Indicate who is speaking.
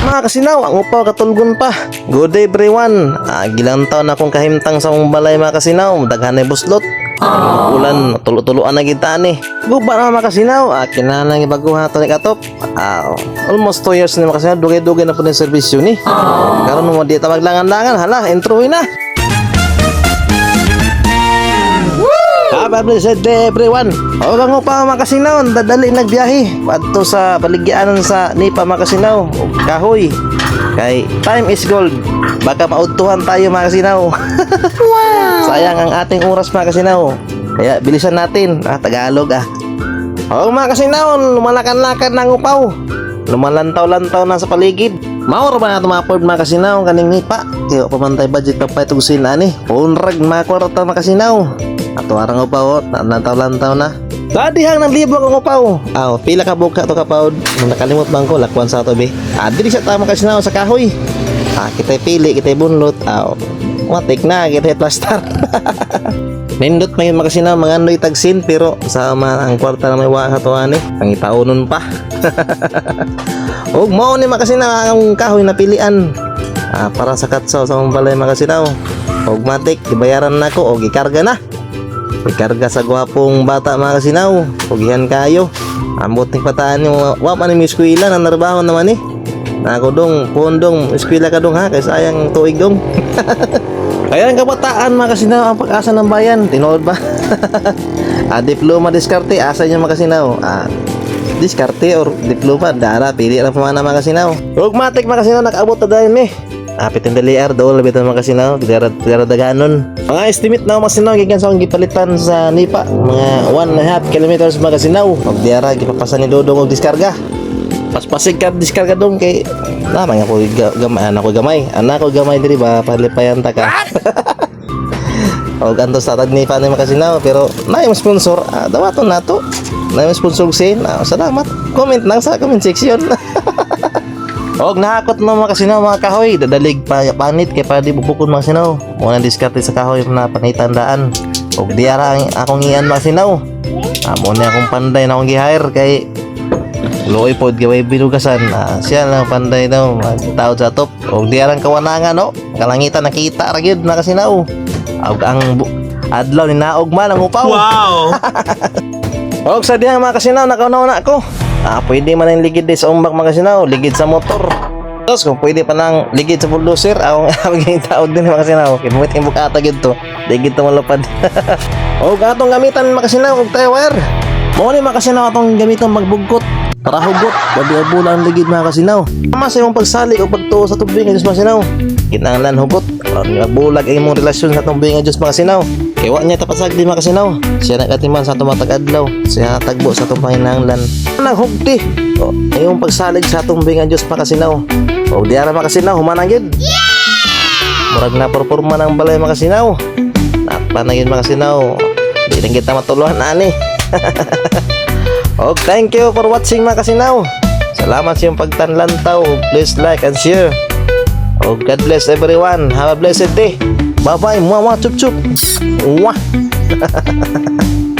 Speaker 1: mga kasinaw, ang upaw katulgon pa. Good day everyone. Ah, gilang taon akong kahimtang sa mong balay mga kasinaw, daghanay buslot. Ulan, tulo-tuloan na kita ni. Guba na mga kasinaw, ah, kinahanglan ibaguha to ni Katop. Ah, almost 2 years na mga kasinaw, dugay-dugay na po ng servisyo ni. Karon mo di ta maglangan-langan, hala, introy na. Have a blessed day everyone. O lang pa mga kasinaw, dadali nagbiyahe. Padto sa baligyanan sa Nipa mga kasinaw. o Kahoy. Kay time is gold. Baka maudtuhan tayo mga kasinaw. Sayang ang ating oras mga kasinaw. Kaya bilisan natin. Ah, Tagalog ah. O mga kasinaw, lumalakan-lakan ng upaw. Lumalantaw-lantaw na sa paligid. Maor ba na tumapod mga kasinaw kaning nipa? Kaya pamantay budget pa pa itong sila ni. Punrag mga kwarta mga kasinaw. Ato arang upaw, lantaw-lantaw na. Kadihang ng libo ang upaw. Aw, pila ka buka to kapaw. Nung nakalimot bang ko, lakwan sa to be. Ah, dili siya tama kasinaw sa kahoy. Ah, kita pili, kita bunlot. Aw, matik na, kita plastar. Nindot may makasinaw mga anoy tagsin pero sa ang kwarta na may wa sa tuwan eh. Ang itaunon pa. Og mo ni makasinaw ang kahoy na pilian. Ah, para sa katsaw sa mong balay makasinaw. Og matik gibayaran na ko og ikarga na. Ikarga sa gwapong bata mga kasinaw. Og ihan kayo. Ambot ni pataan yung wa man ni eskwela na narbaho naman eh. Nako dong, pondong, eskwela ka dong ha, kay sayang tuig dong. Ayan kabataan mga kasinaw ang pag-asa ng bayan. Tinood ba? ah, diploma diskarte, asa niyo mga kasinaw. Ah, diskarte or diploma, dara, pili lang pumana mga kasinaw. Rugmatik mga kasinaw, nakaabot na dahil me. Apit ang daliar, doon labit ang mga kasinaw, tigara, tigara daganon. Mga estimate na mga kasinaw, gikan sa akong gipalitan sa Nipa. Mga 1 and a half kilometers mga kasinaw. Pag diara, gipapasan ni Dodong og diskarga. Paspasig ka diskarga dong kay Lamang ako ga- gamay, anak ko gamay. Anak ko gamay diri ba palipayan ta ka. o ganto sa tag ni ni makasinaw pero na yung sponsor ah, dawaton nato. Na yung sponsor sin. Ah, salamat. Comment lang sa comment section. Og nahakot mo mga kasinaw mga kahoy, dadalig pa panit kay pa di bubukon mga sinaw. Muna diskarte sa kahoy na panitandaan. Og diara ang akong iyan mga sinaw. Amo na akong panday na akong gi-hire kay Luoy pod gaway binugasan. Ah, siya lang panday daw tao sa top. Og di arang kawanangan no. Kalangitan nakita ra gyud na kasinaw. Og ang adlaw ni naog man ang upaw.
Speaker 2: Wow!
Speaker 1: Og sa diha mga kasinaw nakaunaw na ako. Ah, pwede man ang ligid sa umbak mga kasinaw, ligid sa motor. Tapos kung pwede pa nang ligid sa bulldozer, akong magiging taod din mga kasinaw. Kibuit yung bukata gyud to. Ligid to malupad. og atong gamitan mga kasinaw og tire. Mo ni mga kasinaw atong gamiton magbugkot. Para hugot, babi bula ang ligid mga kasinaw. Tama sa imong pagsali o pagtuo sa tubig ng Diyos mga kasinaw. Kinanglan hugot. Magbulag ang imong relasyon sa tubig ng Diyos mga kasinaw. Iwa niya tapasag di mga kasinaw. Siya nagatiman sa tumatag adlaw. Siya tagbo sa itong panginanglan. Naghugti. O, imong pagsalig sa tubig ng Diyos mga kasinaw. O, di ara mga kasinaw, humanang yun. Murag na performa ng balay mga kasinaw. Napanagin mga kasinaw. Di kita matuluhan ani. Og thank you for watching mga kasinaw. Salamat sa iyong pagtanlantaw. Please like and share. Oh, God bless everyone. Have a blessed day. Bye-bye. Mwah, mwah, chup, chup. Mwah.